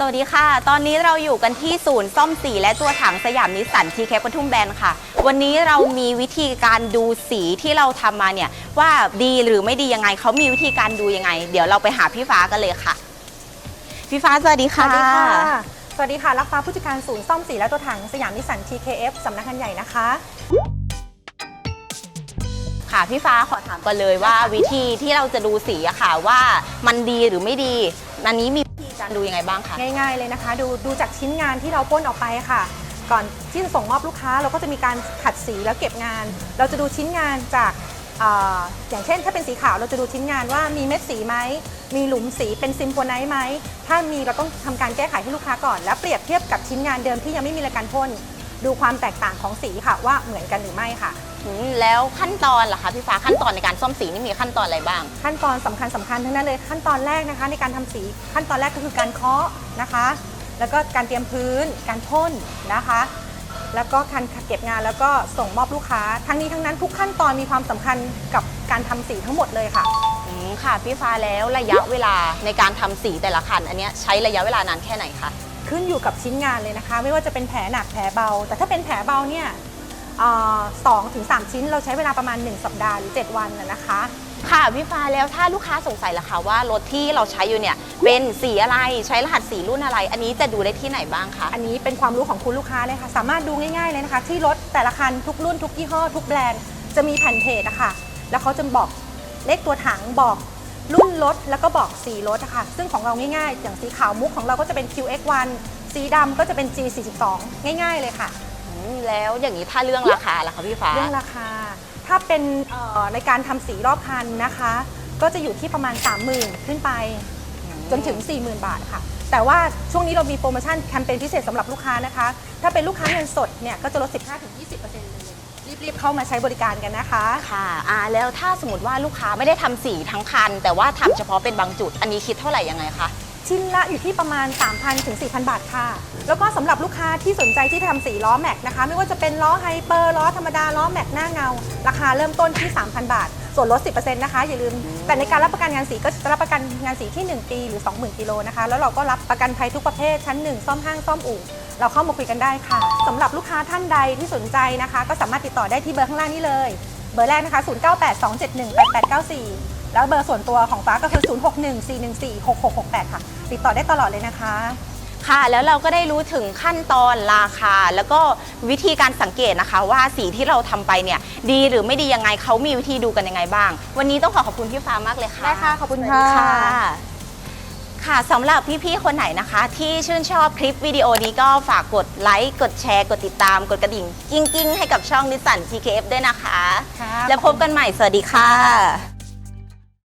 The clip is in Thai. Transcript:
สวัสดีค่ะ ตอนนี้เราอยู่กันที่ศูนย์ซ่อมสีและตัวถังสยามนิสสันทีแคปทุมแบนค่ะ วันนี้เรามีวิธีการดูสีที่เราทำมาเนี่ย ว่าดีหรือไม่ดียังไง เขามีวิธีการดูยังไง เดี๋ยวเราไปหาพี่ฟ้ากันเลยค่ะ พี่ฟ้าสวัสดีสค่ะวัสดีค่ะ สวัสดีค่ะ รักฟ้าผู้จัดการศูนย์ซ่อมสีและตัวถังสยามนิสสัน TKF สำนักงานใหญ่นะคะ ค่ะพี่ฟ้าขอถามก่อนเลยว่าวิธีที่เราจะดูสีอะค่ะว่ามันดีหรือไม่ดีอันนี้มี วิธีการดูยังไงบ้างคะ ง่ายๆเลยนะคะ ดูดูจากชิ้นงานที่เราพ่นออกไปค่ะ ก่อนที่จะส่งมอบลูกค้าเราก็จะมีการขัดสีแล้วเก็บงาน เราจะดูชิ้นงานจากเอออย่างเช่น ถ้าเป็นสีขาวเราจะดูชิ้นงานว่ามีเม็ดสีไหมมีหลุมสีเป็นซิมโฟไนท์ไหมถ้ามีเราต้องทำการแก้ไขให้ลูกค้าก่อน แล้วเปรียบเทียบกับชิ้นงานเดิมที่ยังไม่มีรายการพ่น ดูความแตกต่างของสีค่ะว่าเหมือนกันหรือไม่ค่ะ อืมแล้วขั้นตอนล่ะคะพี่ฟ้าขั้นตอนในการซ่อมสีนี่มีขั้นตอนอะไรบ้าง ขั้นตอนสำคัญสำคัญทั้งนั้นเลยขั้นตอนแรกนะคะ ในการทำสีขั้นตอนแรกก็คือการเคาะนะคะ แล้วก็การเตรียมพื้น การพ่นนะคะ แล้วก็การเก็บงานแล้วก็ส่งมอบลูกค้า ทั้งนี้ทั้งนั้นทุกขั้นตอนมีความสำคัญกับการทำสีทั้งหมดเลยค่ะ อืมค่ะพี่ฟ้าแล้วระยะเวลาในการทำสีแต่ละคัน อันเนี้ยใช้ระยะเวลานานแค่ไหนคะ ขึ้นอยู่กับชิ้นงานเลยนะคะ ไม่ว่าจะเป็นแผลหนักแผลเบา แต่ถ้าเป็นแผลเบาเนี่ยเอ่อสองถึงสามชิ้นเราใช้เวลาประมาณ 1 สัปดาห์หรือ 7 วันนะนะคะ ค่ะพี่ฟ้าแล้วถ้าลูกค้าสงสัยล่ะคะว่ารถที่เราใช้อยู่เนี่ยเป็นสีอะไรใช้รหัสสีรุ่นอะไร อันนี้จะดูได้ที่ไหนบ้างคะอันนี้เป็นความรู้ของคุณลูกค้าเลยค่ะ สามารถดูง่ายๆเลยนะคะ ที่รถแต่ละคันทุกรุ่นทุกยี่ห้อทุกแบรนด์จะมีแผ่นเพจอะค่ะแล้วเขาจะบอกเลขตัวถังบอก รุ่นรถแล้วก็บอกสีรถอะค่ะซึ่งของเราง่ายๆ อย่างสีขาวมุกของเราก็จะเป็น QX1 สีดำก็จะเป็น G42 ง่าย ๆ เลยค่ะ อืมแล้วอย่างนี้ถ้าเรื่องราคาล่ะคะพี่ฟ้า เรื่องราคา ถ้าเป็นเอ่อในการทำสีรอบคันนะคะ ก็จะอยู่ที่ประมาณ 30,000 ขึ้นไป จนถึง 40,000 บาทค่ะ แต่ว่าช่วงนี้เรามีโปรโมชั่นแคมเปญพิเศษสำหรับลูกค้านะคะ ถ้าเป็นลูกค้าเงินสดเนี่ย ก็จะลด 15-20%เลย รีบๆเข้ามาใช้บริการกันนะคะ ค่ะอ่าแล้วถ้าสมมติว่าลูกค้าไม่ได้ทำสีทั้งคัน แต่ว่าทำเฉพาะเป็นบางจุด อันนี้คิดเท่าไหร่ยังไงคะ ชิ้นละอยู่ที่ประมาณ 3,000 ถึง 4,000 บาทค่ะ แล้วก็สำหรับลูกค้าที่สนใจที่จะทำสีล้อแม็กนะคะ ไม่ว่าจะเป็นล้อไฮเปอร์ล้อธรรมดา ล้อแม็กหน้าเงา ราคาเริ่มต้นที่ 3,000 บาท ส่วนลด 10%นะคะ อย่าลืม แต่ในการรับประกันงานสีก็จะรับประกันงานสีที่ 1 ปีหรือ 20,000กิโลนะคะ แล้วเราก็รับประกันภัยทุกประเภทชั้น 1 ซ่อมห้างซ่อมอู่ เราเข้ามาคุยกันได้ค่ะสำหรับลูกค้าท่านใดที่สนใจนะคะ ก็สามารถติดต่อได้ที่เบอร์ข้างล่างนี้เลย เบอร์แรกนะคะ 0982718894 แล้วเบอร์ส่วนตัวของฟ้าก็คือ 0614146668 ค่ะ ติดต่อได้ตลอดเลยนะคะ ค่ะ แล้วเราก็ได้รู้ถึงขั้นตอนราคา แล้วก็วิธีการสังเกตนะคะ ว่าสีที่เราทำไปเนี่ยดีหรือไม่ดียังไงเขามีวิธีดูกันยังไงบ้าง วันนี้ต้องขอขอบคุณพี่ฟ้ามากเลยค่ะได้ค่ะขอบคุณสวัสดีค่ะ ค่ะสำหรับพี่ๆคนไหนนะคะ ที่ชื่นชอบคลิปวิดีโอนี้ก็ฝากกดไลค์กดแชร์ กดติดตาม กดกระดิ่ง กิ้งๆ ให้กับช่องนิสสัน TKF ด้วยนะคะ ค่ะ แล้วพบกันใหม่สวัสดีค่ะ